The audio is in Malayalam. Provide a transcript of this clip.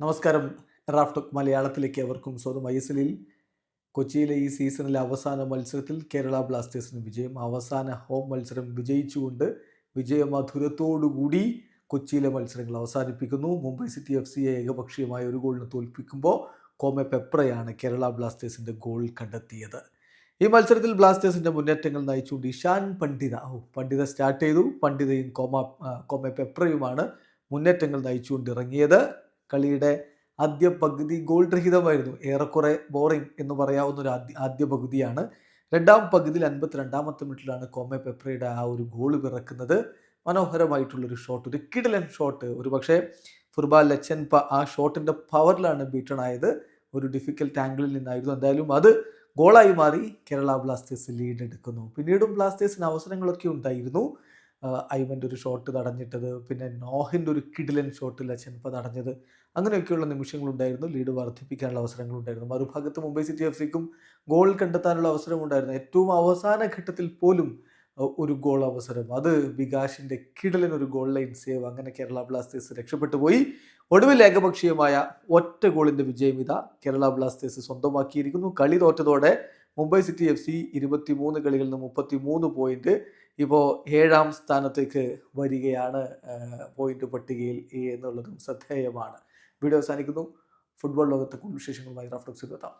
നമസ്കാരം. റാഫ്റ്റോക്ക് മലയാളത്തിലേക്ക് അവർക്കും സ്വന്തം ഐ എസ് എല്ലിൽ കൊച്ചിയിലെ ഈ സീസണിലെ അവസാന മത്സരത്തിൽ കേരള ബ്ലാസ്റ്റേഴ്സിന് വിജയം. അവസാന ഹോം മത്സരം വിജയിച്ചുകൊണ്ട് വിജയമധുരത്തോടുകൂടി കൊച്ചിയിലെ മത്സരങ്ങൾ അവസാനിപ്പിക്കുന്നു. മുംബൈ സിറ്റി എഫ് സിയെ ഏകപക്ഷീയമായ ഒരു ഗോളിന് തോൽപ്പിക്കുമ്പോൾ കോമെ പെപ്രയാണ് കേരള ബ്ലാസ്റ്റേഴ്സിന്റെ ഗോൾ കണ്ടെത്തിയത്. ഈ മത്സരത്തിൽ ബ്ലാസ്റ്റേഴ്സിന്റെ മുന്നേറ്റങ്ങൾ നയിച്ചുകൊണ്ട് ഇഷാൻ പണ്ഡിത. ഓ പണ്ഡിത സ്റ്റാർട്ട് ചെയ്തു. പണ്ഡിതയും കോമ കോമെ പെപ്രയുമാണ് മുന്നേറ്റങ്ങൾ നയിച്ചുകൊണ്ട് ഇറങ്ങിയത് കളിയുടെ ആദ്യ പകുതി ഗോൾ രഹിതമായിരുന്നു. ഏറെക്കുറെ ബോറിംഗ് എന്ന് പറയാവുന്ന ഒരു ആദ്യ ആദ്യ പകുതിയാണ്. രണ്ടാം പകുതിയിൽ അൻപത്തിരണ്ടാമത്തെ മിനിറ്റിലാണ് കോമെ പെപ്രയുടെ ആ ഒരു ഗോൾ പിറക്കുന്നത്. മനോഹരമായിട്ടുള്ളൊരു ഷോട്ട് ഒരു കിടലൻ ഷോട്ട് ഒരു പക്ഷേ ഫുർബാൽ പ ആ ഷോട്ടിന്റെ പവറിലാണ് ബീറ്റൺ ആയത്. ഒരു ഡിഫിക്കൽട്ട് ആംഗിളിൽ നിന്നായിരുന്നു. എന്തായാലും അത് ഗോളായി മാറി കേരള ബ്ലാസ്റ്റേഴ്സ് ലീഡ് എടുക്കുന്നു. പിന്നീടും ബ്ലാസ്റ്റേഴ്സിന് അവസരങ്ങളൊക്കെ ഉണ്ടായിരുന്നു. ഐവന്റെ ഒരു ഷോട്ട് തടഞ്ഞിട്ടത് പിന്നെ നോഹിന്റെ ഒരു കിഡിലൻ ഷോട്ട് ലച്ചൻപ തടഞ്ഞത്. അങ്ങനെയൊക്കെയുള്ള നിമിഷങ്ങളുണ്ടായിരുന്നു. ലീഡ് വർദ്ധിപ്പിക്കാനുള്ള അവസരങ്ങളുണ്ടായിരുന്നു. മറുഭാഗത്ത് മുംബൈ സിറ്റി എഫ് സിക്കും ഗോൾ കണ്ടെത്താനുള്ള അവസരമുണ്ടായിരുന്നു. ഏറ്റവും അവസാന ഘട്ടത്തിൽ പോലും ഒരു ഗോൾ അവസരം. അത് വികാഷിന്റെ കിടലൻ ഒരു ഗോൾ ലൈൻ സേവ് അങ്ങനെ കേരള ബ്ലാസ്റ്റേഴ്സ് രക്ഷപ്പെട്ടു പോയി. ഒടുവിൽ ഏകപക്ഷീയമായ ഒറ്റ ഗോളിന്റെ വിജയം ഇതാ. കേരള ബ്ലാസ്റ്റേഴ്സ് സ്വന്തമാക്കിയിരിക്കുന്നു. കളി തോറ്റതോടെ മുംബൈ സിറ്റി എഫ് സി ഇരുപത്തി മൂന്ന് കളികളിൽ നിന്ന് മുപ്പത്തി മൂന്ന് പോയിന്റ് ഇപ്പോൾ ഏഴാം സ്ഥാനത്തേക്ക് വരികയാണ് പോയിന്റ് പട്ടികയിൽ എന്നുള്ളതും ശ്രദ്ധേയമാണ്. വീഡിയോ അവസാനിക്കുന്നു. ഫുട്ബോൾ ലോകത്തെ കൂടുതൽ വിശേഷങ്ങളുമായി റഫ്ലക്സ് എത്താം.